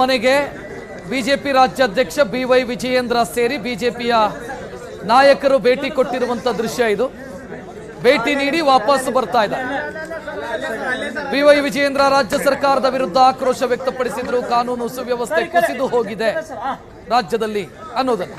ಮನೆಗೆ ಬಿಜೆಪಿ ರಾಜ್ಯಾಧ್ಯಕ್ಷ B Y Vijayendra ಸೇರಿ ಬಿಜೆಪಿಯ ನಾಯಕರು ಭೇಟಿ ಕೊಟ್ಟಿರುವಂತ ದೃಶ್ಯ ಇದು. ಭೇಟಿ ನೀಡಿ ವಾಪಸ್ ಬರ್ತಾ ಇದೆ. ಬಿ ವೈ ವಿಜಯೇಂದ್ರ ರಾಜ್ಯ ಸರ್ಕಾರದ ವಿರುದ್ಧ ಆಕ್ರೋಶ ವ್ಯಕ್ತಪಡಿಸಿದ್ರು. ಕಾನೂನು ಸುವ್ಯವಸ್ಥೆ ಕುಸಿದು ಹೋಗಿದೆ ರಾಜ್ಯದಲ್ಲಿ ಅನ್ನೋದನ್ನ.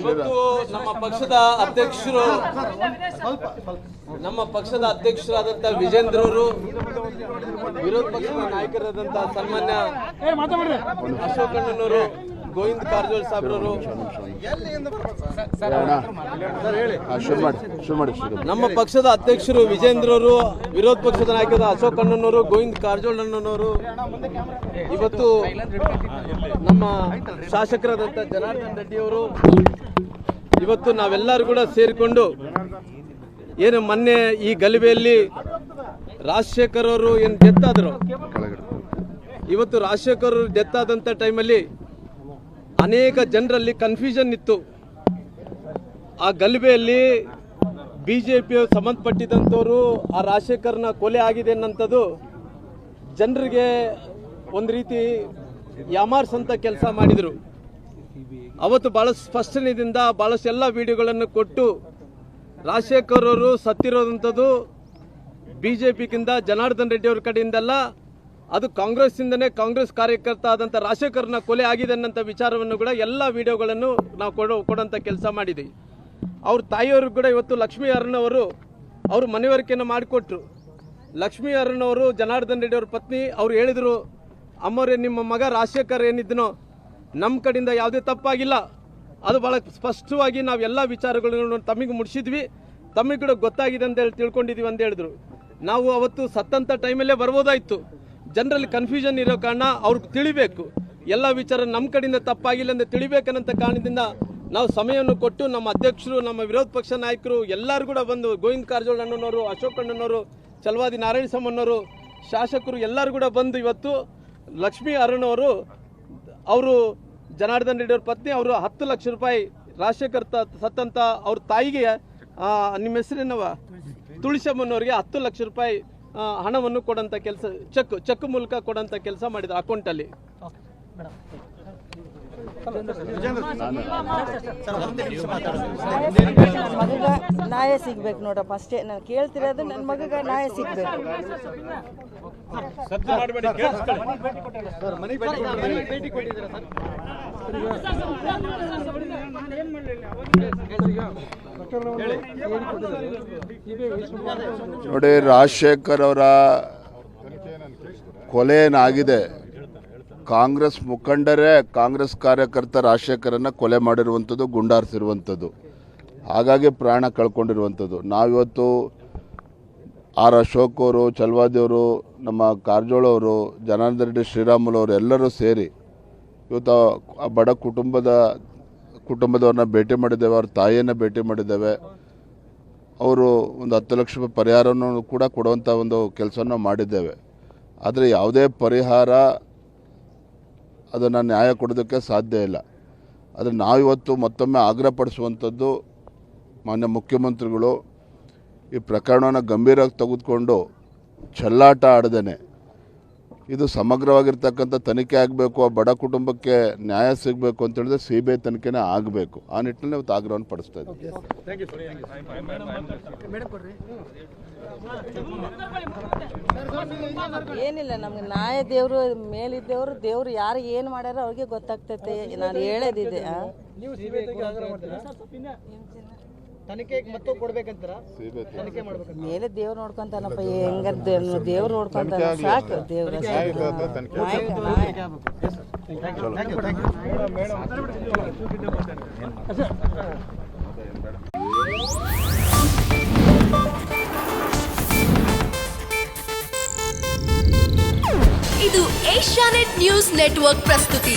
ಇವತ್ತು ನಮ್ಮ ಪಕ್ಷದ ಅಧ್ಯಕ್ಷರು ನಮ್ಮ ಪಕ್ಷದ ಅಧ್ಯಕ್ಷರಾದಂತ ವಿಜೇಂದ್ರ ಅವರು, ವಿರೋಧ ಪಕ್ಷದ ನಾಯಕರಾದಂತಹ ಸನ್ಮಾನ್ಯ ಅಶೋಕ್ ಅಣ್ಣನವರು ಗೋವಿಂದ ಕಾರಜೋಳ ಶುರು ನಮ್ಮ ಪಕ್ಷದ ಅಧ್ಯಕ್ಷರು ವಿಜೇಂದ್ರ ಅವರು ವಿರೋಧ ಪಕ್ಷದ ನಾಯಕರ ಅಶೋಕ್ ಅಣ್ಣನವರು ಗೋವಿಂದ ಕಾರಜೋಳ ಅಣ್ಣನವರು. ಇವತ್ತು ನಮ್ಮ ಶಾಸಕರಾದಂತ ಜನಾರ್ದನ್ ರೆಡ್ಡಿ ಅವರು ಇವತ್ತು ನಾವೆಲ್ಲರೂ ಕೂಡ ಸೇರಿಕೊಂಡು ಏನು ಮೊನ್ನೆ ಈ ಗಲಭೆಯಲ್ಲಿ ರಾಜಶೇಖರ್ ಅವರು ಏನು ಡೆತ್ ಆದರು ಇವತ್ತು ರಾಜಶೇಖರ್ ಅವರು ಡೆತ್ ಆದಂಥ ಟೈಮಲ್ಲಿ ಅನೇಕ ಜನರಲ್ಲಿ ಕನ್ಫ್ಯೂಷನ್ ಇತ್ತು. ಆ ಗಲಭೆಯಲ್ಲಿ ಬಿ ಜೆ ಪಿ ಸಂಬಂಧಪಟ್ಟಿದ್ದಂಥವ್ರು, ಆ ರಾಜಶೇಖರ್ನ ಕೊಲೆ ಆಗಿದೆ ಅನ್ನಂಥದ್ದು ಜನರಿಗೆ ಒಂದು ರೀತಿ ಯಾಮಾರ್ಸಂತ ಕೆಲಸ ಮಾಡಿದರು. ಅವತ್ತು ಭಾಳ ಸ್ಪಷ್ಟನೆಯಿಂದ ಭಾಳಷ್ಟು ಎಲ್ಲ ವಿಡಿಯೋಗಳನ್ನು ಕೊಟ್ಟು ರಾಜಶೇಖರ್ ಅವರು ಸತ್ತಿರೋದಂಥದ್ದು ಬಿ ಜೆ ಪಿಗಿಂತ ಜನಾರ್ದನ್ ರೆಡ್ಡಿ ಅವ್ರ ಕಡೆಯಿಂದಲ್ಲ. ಅದು ಕಾಂಗ್ರೆಸ್ಸಿಂದನೇ ಕಾಂಗ್ರೆಸ್ ಕಾರ್ಯಕರ್ತ ಆದಂಥ ರಾಜಶೇಖರ್ನ ಕೊಲೆ ಆಗಿದೆ ಅನ್ನೋಂಥ ವಿಚಾರವನ್ನು ಕೂಡ ಎಲ್ಲ ವಿಡಿಯೋಗಳನ್ನು ನಾವು ಕೊಡೋ ಕೊಡೋಂಥ ಕೆಲಸ ಮಾಡಿದ್ದೀವಿ. ಅವ್ರ ತಾಯಿಯವರು ಕೂಡ ಇವತ್ತು ಲಕ್ಷ್ಮೀ ಅರುಣವರು ಅವರು ಮನವರಿಕೆಯನ್ನು ಮಾಡಿಕೊಟ್ರು. ಲಕ್ಷ್ಮೀ ಅರುಣವರು ಜನಾರ್ದನ್ ರೆಡ್ಡಿ ಅವ್ರ ಪತ್ನಿ, ಅವ್ರು ಹೇಳಿದರು ಅಮ್ಮವರೇ ನಿಮ್ಮ ಮಗ ರಾಜಶೇಖರ್ ಏನಿದ್ದನೋ ನಮ್ಮ ಕಡೆಯಿಂದ ಯಾವುದೇ ತಪ್ಪಾಗಿಲ್ಲ. ಅದು ಭಾಳ ಸ್ಪಷ್ಟವಾಗಿ ನಾವು ಎಲ್ಲ ವಿಚಾರಗಳನ್ನು ತಮಗೆ ಮುಡಿಸಿದ್ವಿ. ತಮಗೆ ಕೂಡ ಗೊತ್ತಾಗಿದೆ ಅಂತ ಹೇಳಿ ತಿಳ್ಕೊಂಡಿದ್ದೀವಿ ಅಂತ ಹೇಳಿದ್ರು. ನಾವು ಅವತ್ತು ಸತ್ತಂಥ ಟೈಮಲ್ಲೇ ಬರ್ಬೋದಾಯ್ತು. ಜನರಲ್ಲಿ ಕನ್ಫ್ಯೂಷನ್ ಇರೋ ಕಾರಣ ಅವ್ರಿಗೆ ತಿಳಿಬೇಕು. ಎಲ್ಲ ವಿಚಾರ ನಮ್ಮ ಕಡೆಯಿಂದ ತಪ್ಪಾಗಿಲ್ಲ ಅಂತ ತಿಳಿಬೇಕನ್ನಂಥ ಕಾರಣದಿಂದ ನಾವು ಸಮಯವನ್ನು ಕೊಟ್ಟು ನಮ್ಮ ಅಧ್ಯಕ್ಷರು, ನಮ್ಮ ವಿರೋಧ ಪಕ್ಷ ನಾಯಕರು, ಎಲ್ಲರೂ ಕೂಡ ಬಂದು ಗೋವಿಂದ ಕಾರಜೋಳ ಅಣ್ಣನವರು, ಅಶೋಕ್ ಅಣ್ಣನವರು, ಚಲವಾದಿ ನಾರಾಯಣ ಸ್ವಾಮಣ್ಣವರು ಶಾಸಕರು ಎಲ್ಲರೂ ಕೂಡ ಬಂದು ಇವತ್ತು ಲಕ್ಷ್ಮೀ ಅರುಣ್ ಅವರು ಅವರು ಜನಾರ್ದನ್ ರೆಡ್ಡಿ ಅವ್ರ ಪತ್ನಿ, ಅವರು ಹತ್ತು ಲಕ್ಷ ರೂಪಾಯಿ ರಾಜಶೇಖರ್ ಸತ್ತಂತ ಅವ್ರ ತಾಯಿಗೆ ನಿಮ್ಮ ಹೆಸರೇನವ? ತುಳಸಮ್ಮನವ್ರಿಗೆ ಹತ್ತು ಲಕ್ಷ ರೂಪಾಯಿ ಹಣವನ್ನು ಕೊಡಂತ ಕೆಲಸ ಚೆಕ್ ಚೆಕ್ ಮೂಲಕ ಕೊಡಂತ ಕೆಲಸ ಮಾಡಿದ ಅಕೌಂಟಲ್ಲಿ ಮಗ ನ್ಯಾಯ ಸಿಗ್ಬೇಕು ನೋಡಪ್ಪ ಅಷ್ಟೇ. ನಾನು ಕೇಳ್ತಿರೋದು ನನ್ನ ಮಗಗ ನ್ಯಾಯ ಸಿಗ್ಬೇಕು. ನೋಡಿ, ರಾಜಶೇಖರ್ ಅವರ ಕೊಲೆ ಏನಾಗಿದೆ ಕಾಂಗ್ರೆಸ್ ಮುಖಂಡರೇ, ಕಾಂಗ್ರೆಸ್ ಕಾರ್ಯಕರ್ತ ರಾಜಶೇಖರನ್ನು ಕೊಲೆ ಮಾಡಿರುವಂಥದ್ದು, ಗುಂಡಾರಿಸಿರುವಂಥದ್ದು. ಹಾಗಾಗಿ ಪ್ರಾಣ ಕಳ್ಕೊಂಡಿರುವಂಥದ್ದು. ನಾವಿವತ್ತು ಆರ್ ಅಶೋಕ್ ಅವರು ಚಲ್ವಾದಿಯವರು ನಮ್ಮ ಕಾರ್ಜೋಳವರು ಜನಾರ್ದನ್ ರೆಡ್ಡಿ ಶ್ರೀರಾಮುಲು ಅವರು ಎಲ್ಲರೂ ಸೇರಿ ಇವತ್ತು ಆ ಬಡ ಕುಟುಂಬದ ಕುಟುಂಬದವ್ರನ್ನ ಭೇಟಿ ಮಾಡಿದ್ದೇವೆ, ಅವ್ರ ತಾಯಿಯನ್ನು ಭೇಟಿ ಮಾಡಿದ್ದೇವೆ. ಅವರು ಒಂದು ಹತ್ತು ಲಕ್ಷ ರೂಪಾಯಿ ಪರಿಹಾರವನ್ನು ಕೂಡ ಕೊಡುವಂಥ ಒಂದು ಕೆಲಸವನ್ನು ಮಾಡಿದ್ದೇವೆ. ಆದರೆ ಯಾವುದೇ ಪರಿಹಾರ ಅದನ್ನು ನ್ಯಾಯ ಕೊಡೋದಕ್ಕೆ ಸಾಧ್ಯ ಇಲ್ಲ. ಆದರೆ ನಾವಿವತ್ತು ಮತ್ತೊಮ್ಮೆ ಆಗ್ರಹಪಡಿಸುವಂಥದ್ದು ಮಾನ್ಯ ಮುಖ್ಯಮಂತ್ರಿಗಳು ಈ ಪ್ರಕರಣವನ್ನು ಗಂಭೀರವಾಗಿ ತೆಗೆದುಕೊಂಡು ಚೆಲ್ಲಾಟ ಆಡ್ದೇನೆ. ಇದು ಸಮಗ್ರವಾಗಿರ್ತಕ್ಕಂಥ ತನಿಖೆ ಆಗಬೇಕು ಆ ಬಡ ಕುಟುಂಬಕ್ಕೆ ನ್ಯಾಯ ಸಿಗಬೇಕು ಅಂತ ಹೇಳಿದ್ರೆ ಸಿ ಬಿ ಐ ತನಿಖೆನೇ ಆಗಬೇಕು. ಆ ನಿಟ್ಟಿನಲ್ಲಿ ಇವತ್ತು ಆಗ್ರಹವನ್ನು ಪಡಿಸ್ತಾ ಇದ್ದೀವಿ. ಏನಿಲ್ಲ ನಮ್ಗೆ ನ್ಯಾಯ ದೇವರು ಮೇಲಿದ್ದವರು ದೇವ್ರು ಯಾರು ಏನು ಮಾಡ್ಯಾರ ಅವ್ರಿಗೆ ಗೊತ್ತಾಗ್ತೈತೆ. ನಾನು ಹೇಳೋದಿದೆ ಮೇಲೆ ದೇವ್ರು ನೋಡ್ಕೊಂತಾನಪ್ಪ ಹೆಂಗ ದೇವ್ರು ನೋಡ್ಕೊಂತಾನ. ಸಾಕು ದೇವ್ರ ಇದು ಏಷ್ಯಾನೆಟ್ ನ್ಯೂಸ್ ನೆಟ್ವರ್ಕ್ ಪ್ರಸ್ತುತಿ.